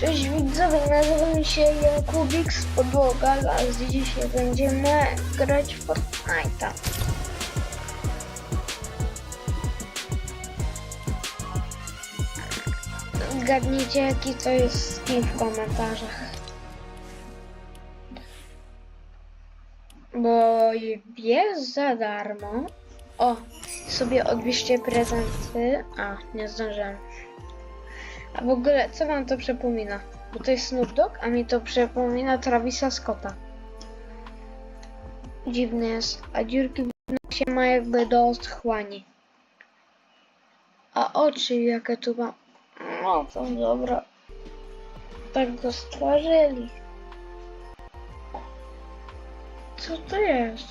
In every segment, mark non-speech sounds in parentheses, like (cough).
Cześć widzowie, nazywam się Jakubik z Podłoga, a dzisiaj będziemy grać w Fortnite'a. Zgadnijcie jaki to jest skin w komentarzach. Bo jest za darmo. O, sobie odbierzcie prezenty. A, nie zdążyłem. A w ogóle, co wam to przypomina? Bo to jest Snoop Dogg, a mi to przypomina Travisa Scotta. Dziwny jest, a dziurki w nosie ma jakby do otchłani. A oczy jakie tu ma... No to dobra. Tak go stworzyli. Co to jest?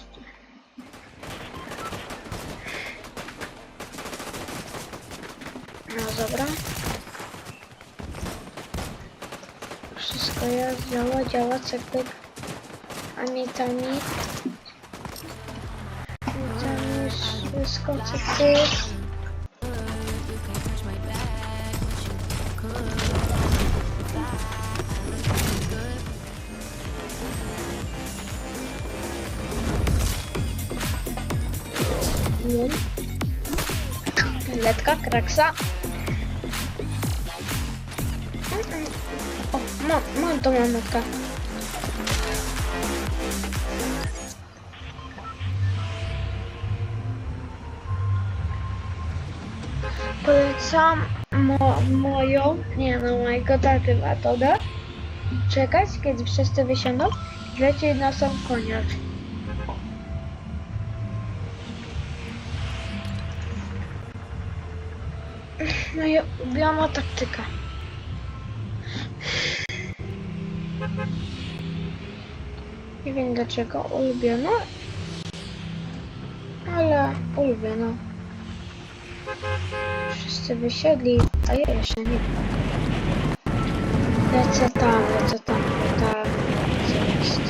No dobra. Wszystko jest, działa, działa, cekwyk. Amitami. Amitami, wszystko, cekwyk. Letka, kraksa. Mam, mam to mamotka. Polecam mo moją, nie no, mojego taty metodę. Czekać, kiedy wszyscy wysiądą lecieć na sam koniec. Moja ulubiona taktyka. Nie wiem dlaczego ulubiona, ale ulubiona. Wszyscy wysiedli, a ja jeszcze nie. Lecę tam, lecę tam, tam, gdzie jest.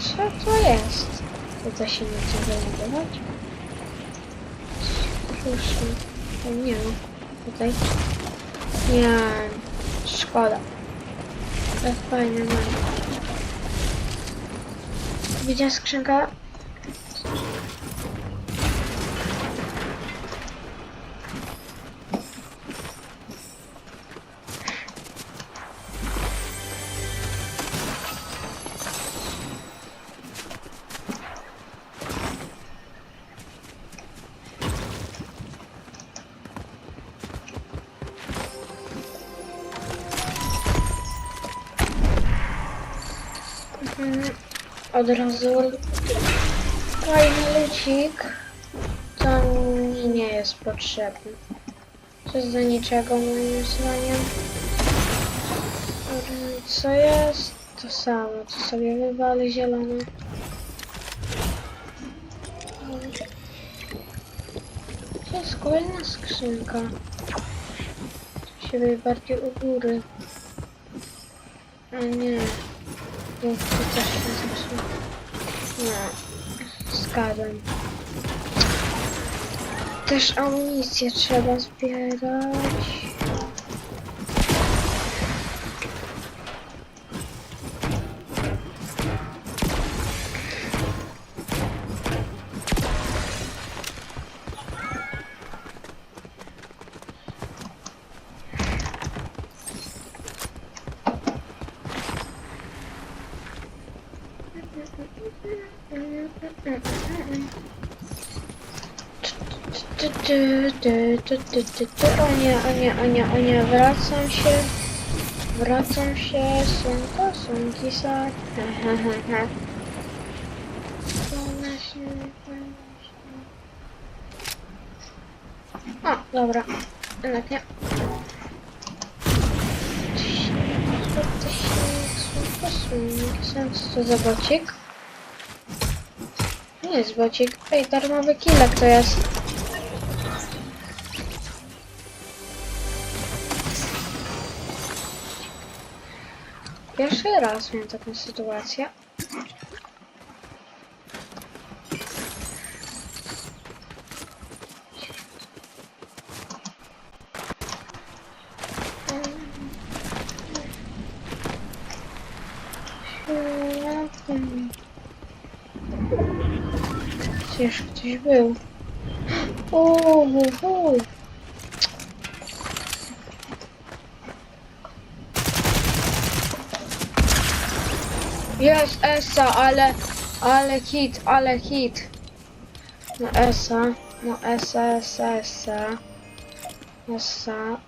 Co to jest? To się nic wylądować? Proszę. Nie. Tutaj. Nie. Szkoda. Ale fajne mam. Widziała skrzynka? Od razu fajny lucik. To mi nie jest potrzebny. To jest do niczego moim zdaniem. Co jest? To samo. To sobie wywalę zielone. To jest kolejna skrzynka. Siebie bardziej u góry. A nie. Nie, to też zresztą. Nie. Zgadłem. Też amunicję trzeba zbierać. Ty, ty, ty, ty. O nie, o nie, o nie, o nie, wracam się. Wracam się, sunko, sunki, sak. O, dobra. Jednak nie. Słonki, Co za bocik? Nie jest bocik. Ej, darmowy kilek to jest. Pierwszy raz mam taką sytuację. Gdzież ktoś był? (gasps) O, wuj. Jest Esa, ale, ale hit, ale hit. No Esa, no Esa, Esa, Esa. Esa.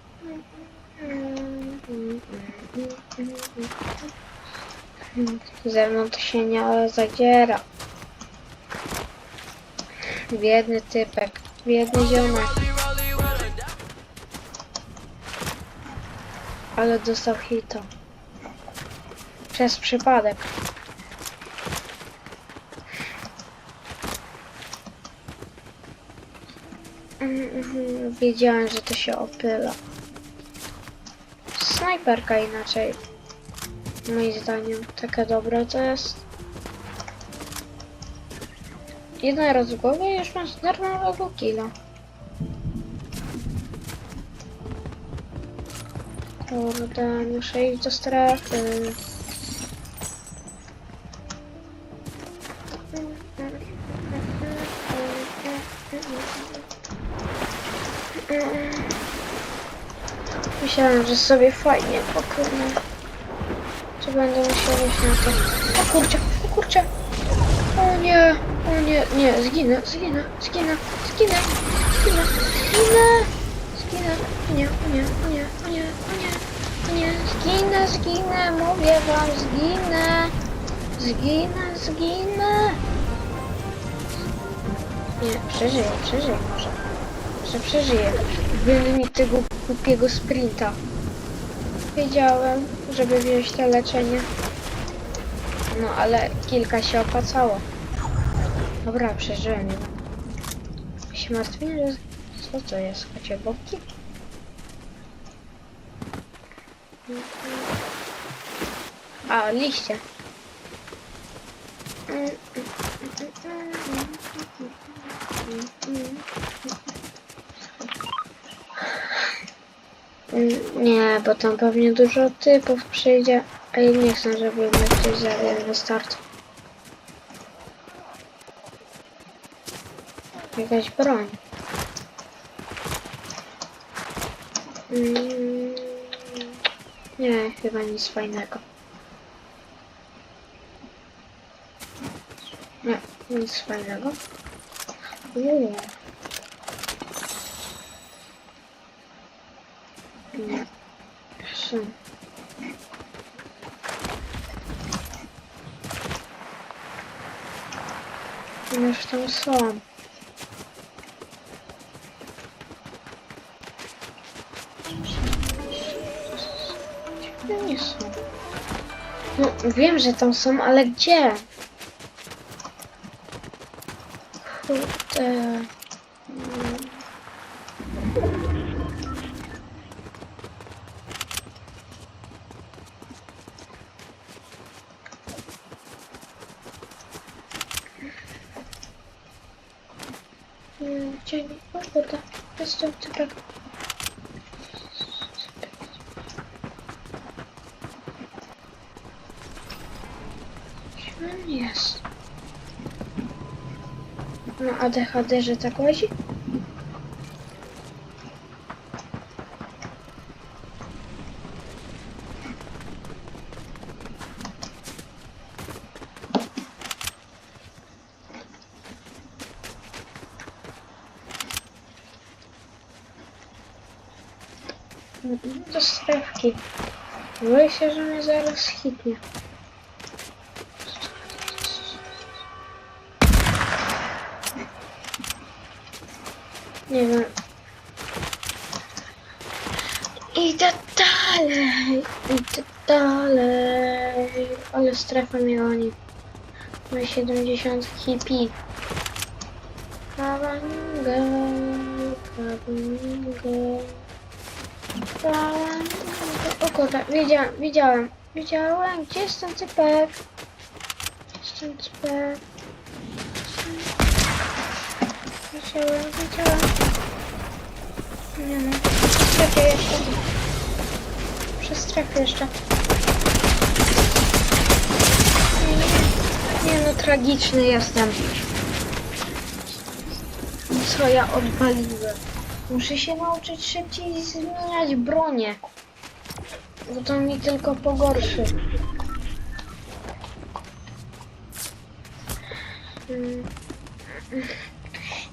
Ze mną to się nie zadziera. Biedny typek, biedny ziomek. Ale dostał hita. Przez przypadek. Mhm, Wiedziałem, że to się opyla. Snajperka inaczej. Moim zdaniem takie dobre to jest. Jeden raz w głowie już masz darmowego killa. Kurde, muszę iść do strefy. Myślałem, że sobie fajnie pokryję. Co będę musiał iść na to? O kurczę, o kurczę! O nie, o nie, nie, zginę, zginę, zginę, zginę, zginę, zginę, zginę, nie, o nie, o nie, o nie, nie, nie, zginę, zginę, mówię wam, zginę, zginę, zginę. Nie, przeżyję, przeżyję może, że przeżyję. Byli mi tego głupiego sprinta. Wiedziałem, żeby wziąć to leczenie. No ale kilka się opłacało. Dobra, przeżyłem. Się martwię, że... Co to jest? Chocie boki? A, liście. Mm, Nie, bo tam pewnie dużo typów przyjdzie, a ja nie chcę, żeby mnie ktoś zabił na start. Jakaś broń. Mm, Nie, chyba nic fajnego. Nie, nic fajnego. Uuu. Nie. Są. Już tam są. Nie są? No, wiem, że tam są, ale gdzie? Kurde. Mm. Mm, Gdzie nie? O kurde, jest to typek. On jest? No ADHD, że tak łazi? Do strefki. Boję się, że mnie zaraz hitnie. Nie wiem. Idę dalej. Idę dalej. Ale strefa mnie goni. Ma 70 hippie. Kawanga, kawanga. Kawanga. O kurde, widziałem, widziałem. Widziałem, gdzie jest ten typek? Gdzie jest ten typek? Widziałem, widziałem. Nie no, strefie jeszcze. Przy strefie jeszcze. Nie, nie, nie no, tragiczny jestem. Co ja odpaliłem? Muszę się nauczyć szybciej zmieniać bronię. Bo to mi tylko pogorszy. Mm.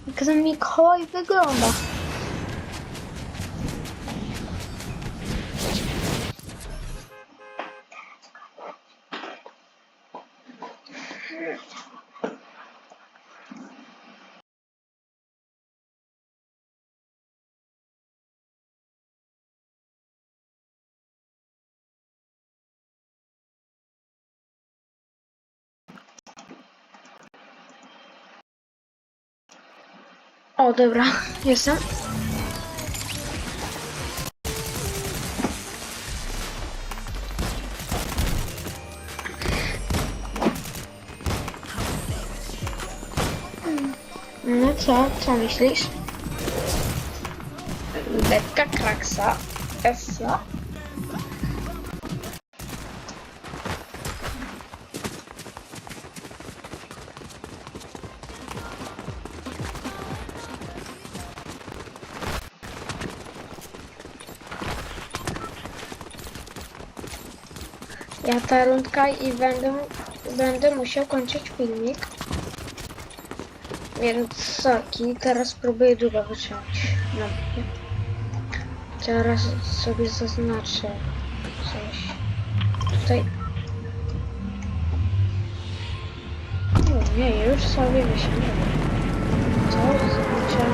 Because mi kołaj wygląda. O, dobra, jestem. No co, co myślisz? Lekka kraksa. Essa. Ta rundka i będę, będę musiał kończyć filmik. Więc sorki, teraz próbuję długo wyciąć. No. Teraz sobie zaznaczę coś. Tutaj. O nie, już sobie wysiądę. Co? Zobaczę.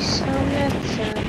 I samice.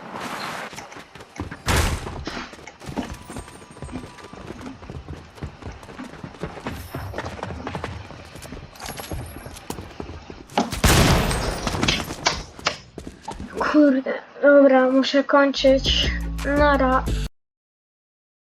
Kurde, dobra, muszę kończyć. Nara.